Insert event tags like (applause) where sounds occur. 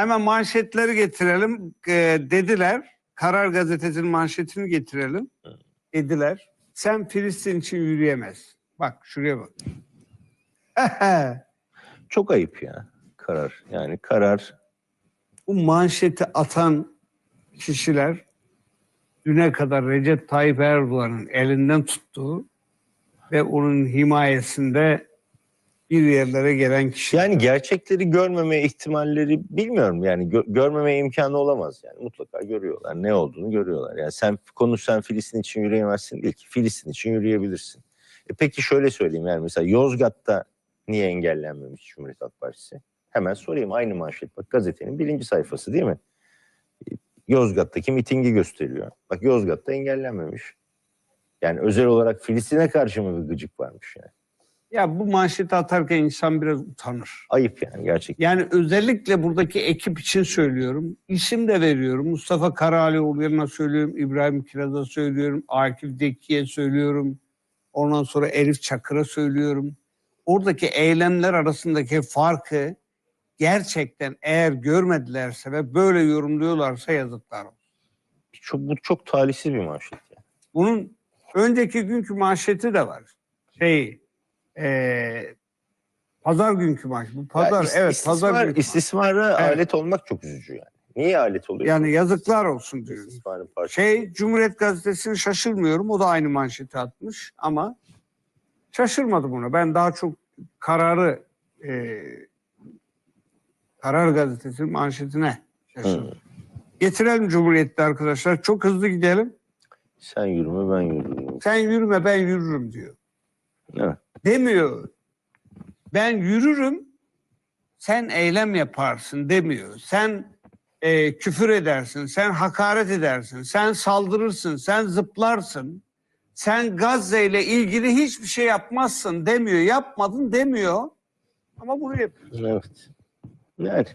Hemen manşetleri getirelim e, dediler. Karar gazetesinin manşetini getirelim. Dediler. Sen Filistin için yürüyemez. Bak şuraya bak. (laughs) Çok ayıp ya karar. Yani karar Bu manşeti atan kişiler düne kadar Recep Tayyip Erdoğan'ın elinden tuttuğu ve onun himayesinde bir yerlere gelen kişi. yani gerçekleri görmeme ihtimalleri bilmiyorum yani gö- görmeme imkanı olamaz yani mutlaka görüyorlar ne olduğunu görüyorlar. Yani sen konu sen Filistin için yürüyemezsin değil ki Filistin için yürüyebilirsin. E peki şöyle söyleyeyim yani mesela Yozgat'ta niye engellenmemiş Cumhuriyet Halk Partisi? Hemen sorayım aynı manşet bak gazetenin birinci sayfası değil mi? Yozgat'taki mitingi gösteriyor. Bak Yozgat'ta engellenmemiş. Yani özel olarak Filistin'e karşı mı bir gıcık varmış yani? Ya bu manşeti atarken insan biraz utanır. Ayıp yani gerçekten. Yani özellikle buradaki ekip için söylüyorum. İsim de veriyorum. Mustafa Karalioğlu'na söylüyorum. İbrahim Kiraz'a söylüyorum. Akif Dekki'ye söylüyorum. Ondan sonra Elif Çakır'a söylüyorum. Oradaki eylemler arasındaki farkı gerçekten eğer görmedilerse ve böyle yorumluyorlarsa yazıklar olsun. Çok, bu çok talihsiz bir manşet. Yani. Bunun önceki günkü manşeti de var. Şey, eee, pazar günkü manşet. Bu pazar, Ya is- evet pazar günkü. istismara Evet. alet olmak çok üzücü yani. Niye alet oluyor? Yani yazıklar olsun diyorum. İstismarın parçası. Şey Cumhuriyet Gazetesi'ni şaşırmıyorum. O da aynı manşeti atmış ama şaşırmadım ona. Ben daha çok kararı e, Karar Gazetesi'nin manşetine şaşırdım. Getirelim Cumhuriyet'te arkadaşlar. Çok hızlı gidelim. Sen yürüme ben yürürüm. Sen yürüme ben yürürüm diyor. Evet. Demiyor. Ben yürürüm sen eylem yaparsın demiyor. Sen e, küfür edersin, sen hakaret edersin, sen saldırırsın, sen zıplarsın. Sen Gazze ile ilgili hiçbir şey yapmazsın demiyor. Yapmadın demiyor. Ama bunu yapıyor. Evet. Yani